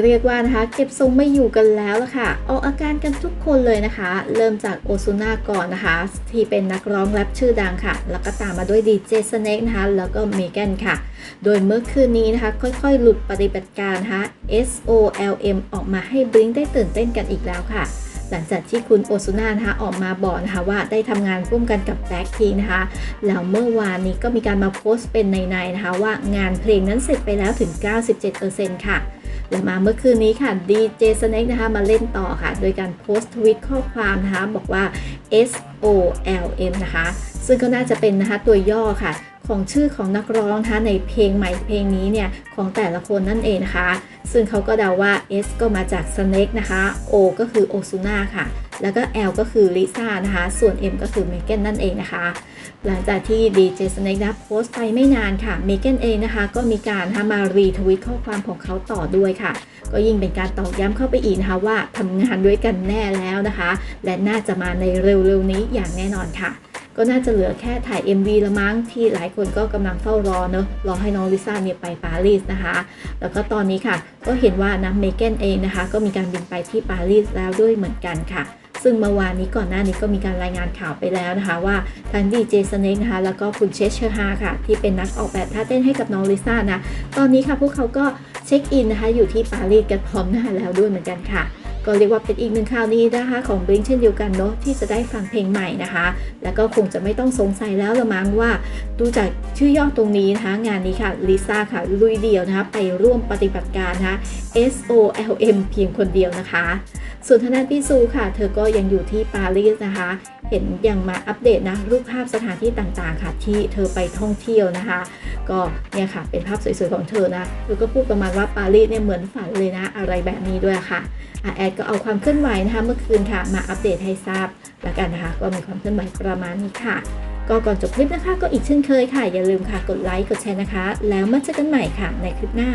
เรียกว่านะคะเก็บทรงไม่อยู่กันแล้วละค่ะ ออกอาการกันทุกคนเลยนะคะ เริ่มจากโอซูน่าก่อนนะคะ ที่เป็นนักร้องแรปชื่อดังค่ะ แล้วก็ตามมาด้วยดีเจสเน็กนะคะ แล้วก็เมแกนค่ะ โดยเมื่อคืนนี้นะคะ ค่อยๆ หลุดปฏิบัติการนะคะ SOLM ออกมาให้บลิงได้ตื่นเต้นกันอีกแล้วค่ะ หลังจากที่คุณโอซูน่านะคะออกมาบอกนะคะว่าได้ทำงานร่วมกันกับแบล็คพิงนะคะ แล้วเมื่อวานนี้ก็มีการมาโพสต์เป็นในๆนะคะว่างานเพลงนั้นเสร็จไปแล้วถึง 97%ค่ะ และมาเมื่อคืนนี้ค่ะดีเจสเน็กนะคะมาเล่นต่อค่ะ โดยการโพสต์ทวิตข้อความนะคะ บอกว่า S O L M นะคะ ซึ่งก็น่าจะเป็นนะคะตัวย่อค่ะ ของชื่อของนักร้องนะคะในเพลงใหม่เพลงนี้เนี่ยของแต่ละคนนั่นเองนะคะ ซึ่งเขาก็เดาว่า S ก็มาจาก Snake นะคะ O ก็คือ o s u n a ค่ะ แล้วก็ L ก็คือ Lisa นะคะ ส่วน M ก็คือ Megan นั่นเองนะคะ หลังจากที่ DJ Snake นะโพสต์ไปไม่นานค่ะเม g กนเองนะคะ ก็มีการมารีทวิตข้อความของเขาต่อด้วยค่ะ ก็ยิ่งเป็นการตอกย้ำเข้าไปอีกนะคะว่าทำงานด้วยกันแน่แล้วนะคะ และน่าจะมาในเร็วๆนี้อย่างแน่นอนค่ะ ก็น่าจะเหลือแค่ถ่าย MV ละมั้งที่หลายคนก็กำลังเฝ้ารอเนอะรอให้น้องลิซ่าเนี่ยไปปารีสนะคะ แล้วก็ตอนนี้ค่ะก็เห็นว่านะเมแกนเองนะคะ ก็มีการบินไปที่ปารีสแล้วด้วยเหมือนกันค่ะซึ่งเมื่อวานนี้ก่อนหน้านี้ก็มีการรายงานข่าวไปแล้วนะคะว่าทั้งดีเจสเน็กนะคะแล้วก็คุณเชสเชอร์ฮาค่ะ ที่เป็นนักออกแบบท่าเต้นให้กับน้องลิซ่านะ ตอนนี้ค่ะพวกเขาก็เช็คอินนะคะอยู่ที่ปารีสกันพร้อมหน้าแล้วด้วยเหมือนกันค่ะ ก็เรียกว่าเป็นอีกหนึ่งข่าวดีนะคะ ของบลิงเช่นเดียวกันเนาะที่จะได้ฟังเพลงใหม่นะคะ แล้วก็คงจะไม่ต้องสงสัยแล้วละมั้งว่า ดูจากชื่อย่อตรงนี้นะคะ งานนี้ค่ะลิซ่าค่ะลุยเดียวนะคะ ไปร่วมปฏิบัติการนะคะ S O L M เพียงคนเดียวนะคะ ส่วนทางด้านพี่ซูค่ะ เธอก็ยังอยู่ที่ปารีสนะคะ เห็นยังมาอัปเดตนะรูปภาพสถานที่ต่างๆค่ะ ที่เธอไปท่องเที่ยวนะคะ ก็เนี่ยค่ะเป็นภาพสวยๆของเธอนะเธอก็พูดประมาณว่าปารีสเนี่ยเหมือนฝันเลยนะอะไรแบบนี้ด้วยค่ะอะแอดก็เอาความเคลื่อนไหวนะคะเมื่อคืนค่ะมาอัปเดตให้ทราบแล้วกันนะคะก็มีความเคลื่อนไหวประมาณนี้ค่ะ ก็ก่อนจบคลิปนะคะ ก็อีกเช่นเคยค่ะอย่าลืมค่ะกดไลค์กดแชร์นะคะ แล้วมาเจอกันใหม่ค่ะในคลิปหน้า